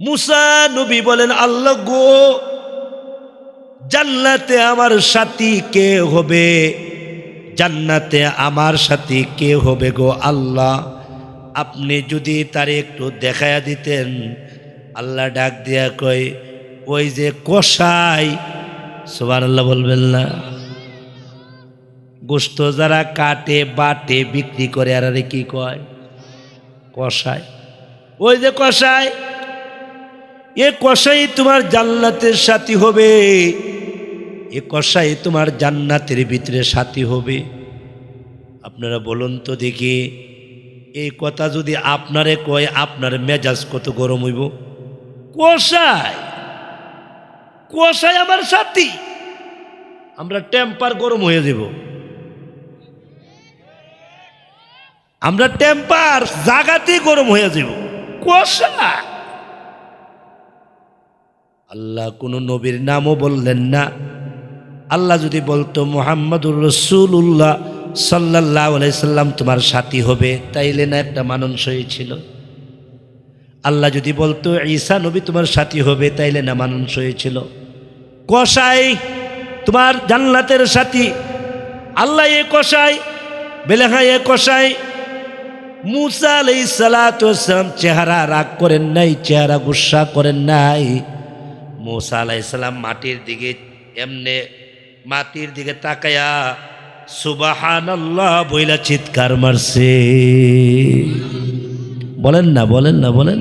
মুসা নবী বলেন, আল্লাহ গো, জান্নাতে আমার সাথী কে হবে? জান্নাতে আমার সাথী কে হবে গো আল্লাহ? আপনি যদি তারে একটু দেখায়া দিতেন। আল্লাহ ডাক দিয়া কয়, ওই যে কষাই সোবার আল্লাহ বলবেন না। গোস্ত যারা কাটে, বাটে, বিক্রি করে আর কি কয়? কষায় ওই যে কষায় এ কষাই তোমার জান্নাতের সাথী হবে। এ কষাই তোমার জান্নাতের ভিতরে সাথী হবে। আপনারা বলুন তো দেখি, এই কথা যদি আপনারে কয়, আপনার মেজাজ কত গরম হইব? কষাই কষাই আমার সাথী। আমরা টেম্পার গরম হয়ে যাব। আমরা টেম্পার জাগাতেই গরম হয়ে যাব। কষা আল্লাহ কোনো নবীর নামও বললেন না। আল্লাহ যদি বলতো, মোহাম্মদুর রসুল্লাহ সাল্লাহ আলাইসাল্লাম তোমার সাথী হবে, তাইলে না একটা মাননসই ছিল। আল্লাহ যদি বলতো, ঈসা নবী তোমার সাথী হবে, তাইলে না মাননসই ছিল। কষাই তোমার জান্নাতের সাথী, আল্লাহ এ কষাই বেলেহা এ কষাই মুসা আলাই সালাতাম চেহারা রাগ করেন নাই, চেহারা গুসা করেন নাই। মুসা আলাই সালাম মাটির দিকে এমনে মাটির দিকে তাকায়া সুবাহান আল্লাহ বইলা চিৎকার মারছে। বলেন না বলেন না, বলেন।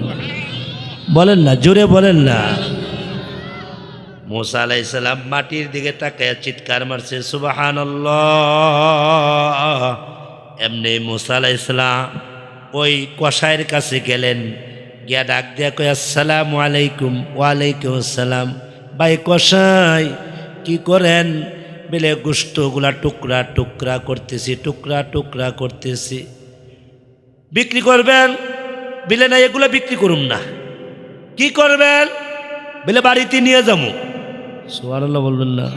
বলেন না, জোরে বলেন না। মোসা আলাই সালাম মাটির দিকে তাকায়া চিৎকার মারছে সুবাহান এমনি মোসা আলাই সালাম ওই কষায়ের কাছে গেলেন। গিয়া ডাক দিয়া কয়, আসসালাম আলাইকুম, ওয়ালাইকুম আসসালাম। ভাই কষাই কি করেন? বেলে গোস্তগুলা টুকরা টুকরা করতেছি, টুকরা টুকরা করতেছি। বিক্রি করবেন? বিলে না, এগুলো বিক্রি করুন না। কি করবেন? বেলে বাড়িতে নিয়ে যাব সোয়ারাল্লাহ বলবেন না।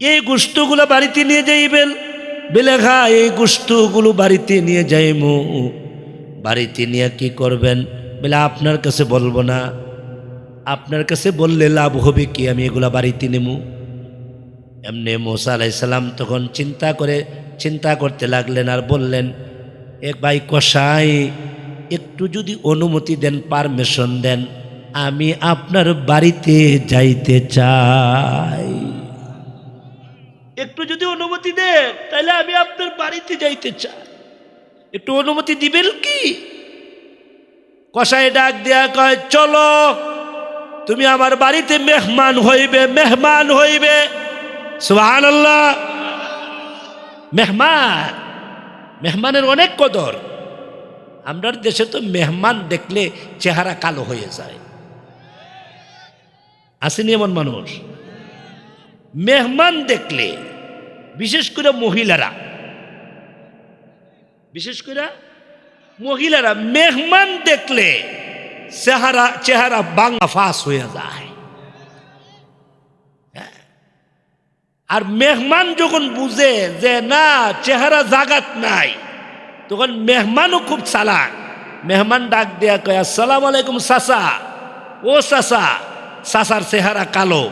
এই গোস্তগুলো বাড়িতে নিয়ে যাইবেন? বেলে খা এই গোস্তগুলো বাড়িতে নিয়ে যাইমু। বাড়িতে নিয়ে কি করবেন? বলে, আপনার কাছে বলব না। আপনার কাছে বললে লাভ হবে কি? আমি এগুলা বাড়িতে নেব এমনি মোসা আলাইসাল্লাম তখন চিন্তা করে, চিন্তা করতে লাগলেন আর বললেন এক ভাই কষাই একটু যদি অনুমতি দেন, পারমিশন দেন, আমি আপনার বাড়িতে যাইতে চাই। একটু যদি অনুমতি দেন তাহলে আমি আপনার বাড়িতে যাইতে চাই। একটু অনুমতি দিবেন কি? কষাই ডাক দেয়া কয়, চলো, তুমি আমার বাড়িতে মেহমান হইবে মেহমান হইবে। সুহান মেহমান, মেহমানের অনেক কদর। আমরার দেশে তো মেহমান দেখলে চেহারা কালো হয়ে যায়। আসেনি এমন মানুষ? মেহমান দেখলে, বিশেষ করে মহিলারা বিশেষ করে মহিলারা মেহমান দেখলে চেহারা চেহারা বাংলা ফাঁস হয়ে যায়। আর মেহমান যখন বুঝে যে না, চেহারা জাগাত নাই, তখন মেহমানও খুব চালাক। মেহমান ডাক দেয়া কয়, আসসালাম আলাইকুম সাসা ও সাসা সাসার চেহারা কালো,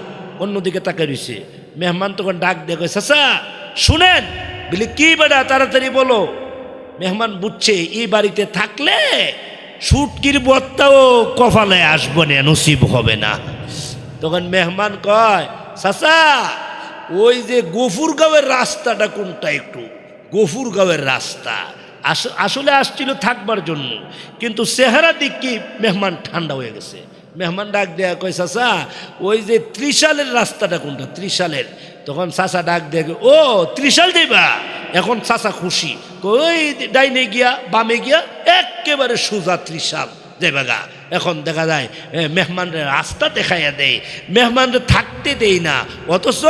অন্যদিকে তাকে রয়েছে। মেহমান তখন ডাক দিয়ে কয় সাসা শুনেন। বলি, কি বেটা, তাড়াতাড়ি বলো। মেহমান বুঝছে, এই বাড়িতে থাকলে সুটকির বত্তাও কপালে আসব না, নসিব হবে না। তখন মেহমান কয় সাসা ওই যে গফুরগাঁওয়ের রাস্তাটা কোনটা একটু? গফুরগাঁওয়ের রাস্তা। আসলে আসছিল থাকবার জন্য, কিন্তু চেহারা দিক কি মেহমান ঠান্ডা হয়ে গেছে। মেহমান ডাক দেয়া কয় চাষা ওই যে ত্রিশালের রাস্তাটা কোনটা? ত্রিশালের। তখন চাষা ডাক দেয়া ও, ত্রিশাল দেবা এখন চাষা খুশি। ওই ডাইনে গিয়া, বামে গিয়া একেবারে সোজা ত্রিশাল দেবেগা এখন দেখা যায় মেহমানরে রাস্তা দেখাইয়া দেয়। মেহমানরে থাকতে দেই না। অথচ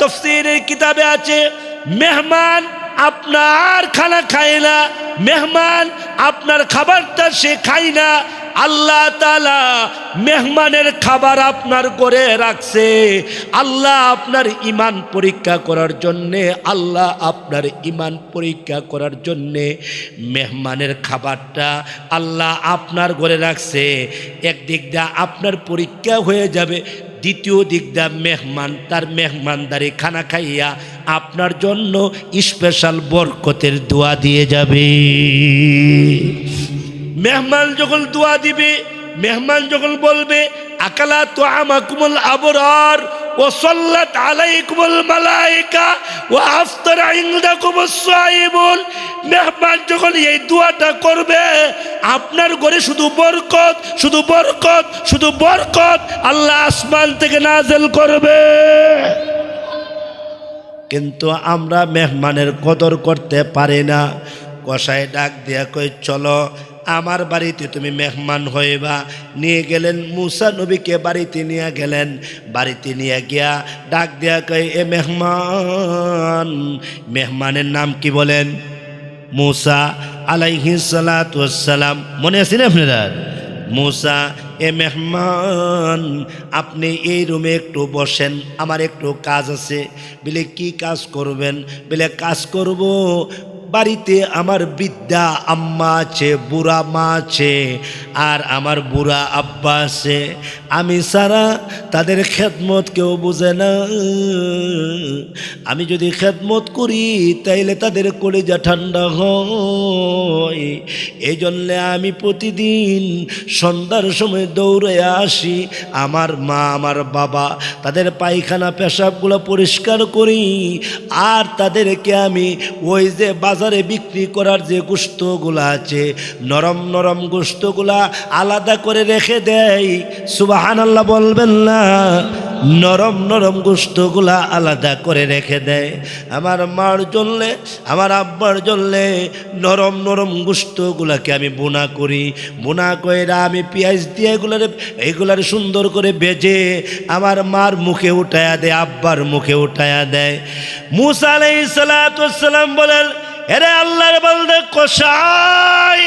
তফসিরের কিতাবে আছে, মেহমান আপনার খানা খায় না, মেহমান আপনার খাবারটা সে খায় না। আল্লাহ তালা মেহমানের খাবার আপনার করে রাখছে। আল্লাহ আপনার ইমান পরীক্ষা করার জন্যে, আল্লাহ আপনার ইমান পরীক্ষা করার জন্যে মেহমানের খাবারটা আল্লাহ আপনার ঘরে রাখছে। একদিক দিয়ে আপনার পরীক্ষা হয়ে যাবে, দ্বিতীয় দিক দিয়ে মেহমান তার মেহমানদারি খানা খাইয়া আপনার জন্য স্পেশাল বরকতের দোয়া দিয়ে যাবে। মেহমান যখন দোয়া দিবে, মেহমান যখন বলবে, আকালা তো আমাকুমুল আবরার ও সল্লাত আলাইকুমুল মালাইকা ও আফতার ইংদাকুমুস সাইবুন মেহমান যখন এই দোয়াটা করবে, আপনার ঘরে শুধু বরকত শুধু বরকত শুধু বরকত আল্লাহ আসমান থেকে নাজেল করবে। কিন্তু আমরা মেহমানের কদর করতে পারি না। কষায় ডাক দিয়া কই চলো আমার বাড়িতে তুমি মেহমান হইবা। নিয়ে গেলেন মুসা নবীকে বাড়িতে নিয়ে গেলেন। বাড়িতে নিয়ে গিয়া ডাক দিয়া কই এ মেহমান। মেহমানের নাম কি বলেন? মুসা আলাইহি সালাম মনে আছেন আপনারা মুসা, এ মেহমান, আপনি এই রুমে একটু বসেন। আমার একটু কাজ আছে। বলে, কি কাজ করবেন? বলে, কাজ করব বাড়িতে আমার বৃদ্ধা আম্মা আছে, বুড়া মা আছে, আর আমার বুড়া আব্বা আছে। আমি সারা তাদের খেদমত কেউ বুঝে না। আমি যদি খেদমত করি, তাইলে তাদের কলিজা ঠান্ডা হয়। এই জন্যে আমি প্রতিদিন সন্ধ্যার সময় দৌড়ে আসি। আমার মা, আমার বাবা, তাদের পায়খানা, পেশাবগুলো পরিষ্কার করি। আর তাদেরকে আমি ওই যে বাজারে বিক্রি করার যে গোস্তগুলো আছে, নরম নরম গোস্তগুলা আলাদা করে রেখে দেয়। সুবাহান আল্লাহ বলবেন না, নরম নরম গোস্তগুলা আলাদা করে রেখে দেয়। আমার মার জন্যে, আমার আব্বার জন্যে নরম নরম গোস্তগুলাকে আমি বোনা করি। বোনা কইরা আমি পেঁয়াজ দিয়ে এগুলার এইগুলার সুন্দর করে বেজে আমার মার মুখে উঠায়া দেয়, আব্বার মুখে উঠায়া দেয়। মুসা সালাম বলেন এরে আল্লাহর বলদে কষাই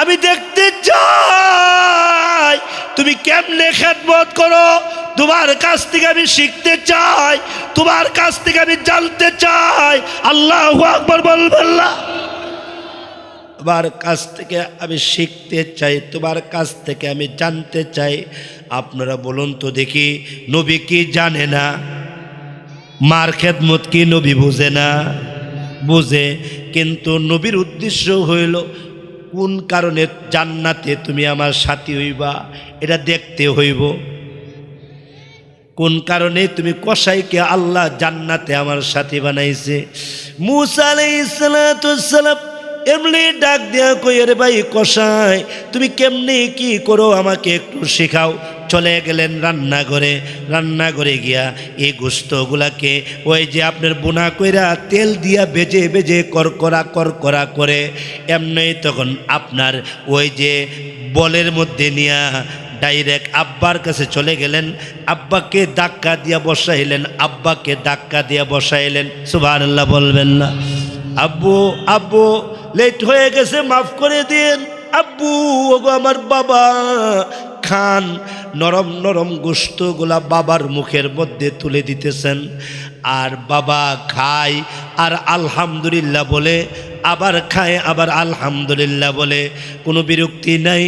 আমি দেখতে চাই, তুমি কেমনে খেদমত করো? তোমার কাছ থেকে আমি শিখতে চাই, তোমার কাছ থেকে আমি জানতে চাই। আল্লাহ আকবর বলবেন না তোমার কাছ থেকে আমি শিখতে চাই, তোমার কাছ থেকে আমি জানতে চাই। আপনারা বলুন তো দেখি, নবী কি জানে না? মার খেদমত কি নবী বুঝে না? বুঝে, কিন্তু নবীর উদ্দেশ্য হইল, কোন কারণে জান্নাতে তুমি আমার সাথী হইবা, এটা দেখতে হইব। কোন কারণে তুমি কসাইকে আল্লাহ জান্নাতে আমার সাথী বানাইছে। মুসা আলাইসালাম এমনি ডাক দেয়া কই রে ভাই, কসাই, তুমি কেমনি কি করো? আমাকে একটু শেখাও। চলে গেলেন রান্নাঘরে। রান্নাঘরে গিয়া এই গোস্তগুলাকে ওই যে আপনার বোনা কইরা তেল দিয়া বেজে বেজে করকরা করকরা করে, এমনি তখন আপনার ওই যে বলের মধ্যে নিয়া ডাইরেক্ট আব্বার কাছে চলে গেলেন। আব্বাকে ধাক্কা দিয়া বসাইলেন, আব্বাকে ধাক্কা দিয়া বসাইলেন। সুবাহ বলবেন না। আব্বু আব্বু লেট হয়ে গেছে, মাফ করে দিন। আব্বু, ওগো আমার বাবা, খান। নরম নরম গোস্তগুলা বাবার মুখের মধ্যে তুলে দিতেছেন। আর বাবা খায়, আর আলহামদুলিল্লাহ বলে আবার খায়, আবার আলহামদুলিল্লাহ বলে, কোনো বিরক্তি নাই।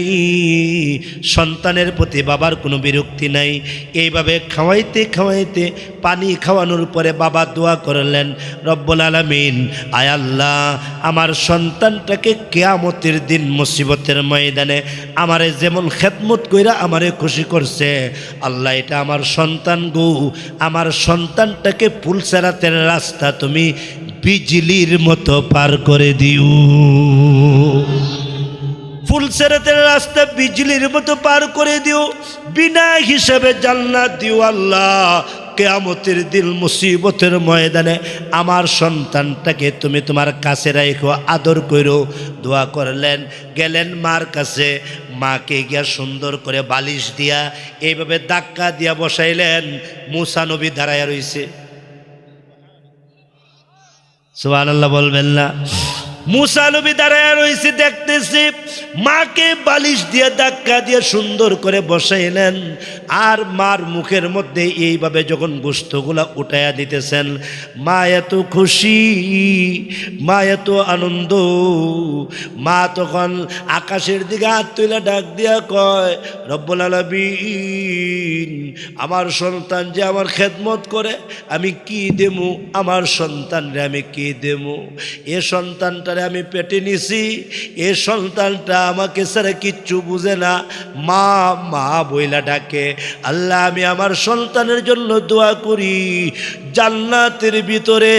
সন্তানের প্রতি বাবার কোনো বিরক্তি নাই। এইভাবে খাওয়াইতে খাওয়াইতে পানি খাওয়ানোর পরে বাবা দোয়া করলেন, রব্বুল আলমিন, আয় আল্লাহ, আমার সন্তানটাকে কেয়ামতের দিন মুসিবতের ময়দানে আমারে যেমন খেদমত কইরা আমারে খুশি করছে, আল্লাহ এটা আমার সন্তান গো। আমার সন্তানটাকে ফুলসেরাতের রাস্তা তুমি বিজলির মতো পার করে দিও ফুলসেরাতের রাস্তা বিজলির মতো পার করে দিও বিনা হিসাবে জান্নাত দিও আল্লাহ। কেয়ামতের দিল মুসিবতের ময়দানে আমার সন্তানটাকে তুমি তোমার কাছে রাখো আদর করো দোয়া করলেন। গেলেন মার কাছে। মাকে গিয়া সুন্দর করে বালিশ দিয়া এইভাবে ধাক্কা দিয়া বসাইলেন। মুসা নবী দাঁড়াইয়া আল্লাহ বলবেন না। মুসা নবী দাঁড়ায় রয়েছে দেখতেছি, মাকে বালিশ দিয়ে ধাক্কা দিয়ে সুন্দর করে বসাইলেন। আর মার মুখের মধ্যে এইভাবে যখন গোস্তগুলা উঠাইয়া দিতেছেন মা এত খুশি মা এত আনন্দ। মা তখন আকাশের দিকে হাত তুলে ডাক দিয়া কয়, রব্বুল আলমিন, আমার সন্তান যে আমার খেদমত করে, আমি কি দেমু? আমার সন্তানরে আমি কি দেমু? এ সন্তানটারে আমি পেটে নিছি, এ সন্তানটা আমাকে স্যার কিচ্ছু বুঝে না। মা মা বইলা ডাকে আল্লাহ, আমি আমার সন্তানের জন্য দোয়া করি। জান্নাতের ভিতরে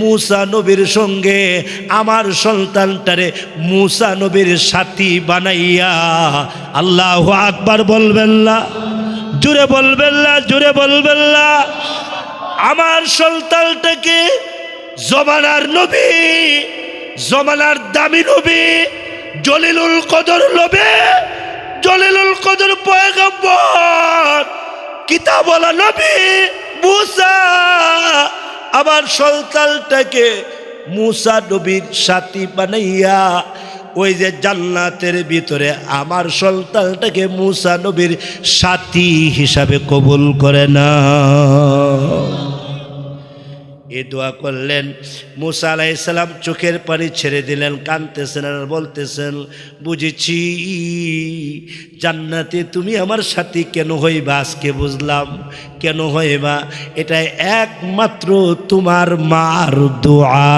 মুসা নবীর সঙ্গে আমার সন্তানটারে মুসা নবীর সাথী বানাইয়া আল্লাহ আকবার বলবেন না জুড়ে বলবেন না জুড়ে বলবেন না। আমার সন্তানটাকে জমানার নবী, জমানার দামি নবী, জলিলুল কদর নবী জলিলুল কদর পয়গম্বর কিতাবলা নবী মুসা। আমার সন্তানটাকে মুসা নবীর সাথী বানাইয়া ওই যে জান্নাতের ভিতরে আমার সন্তানটাকে মুসা নবীর সাথী হিসাবে কবুল করে না এ দোয়া করলেন। মুসা আলাইসালাম চোখের পানি ছেড়ে দিলেন কানতেছেন আর বলতেছেন, বুঝেছি, জান্নাতে তুমি আমার সাথী কেন হইবা আজকে বুঝলাম, কেন হইবা? এটা একমাত্র তোমার মার দোয়া।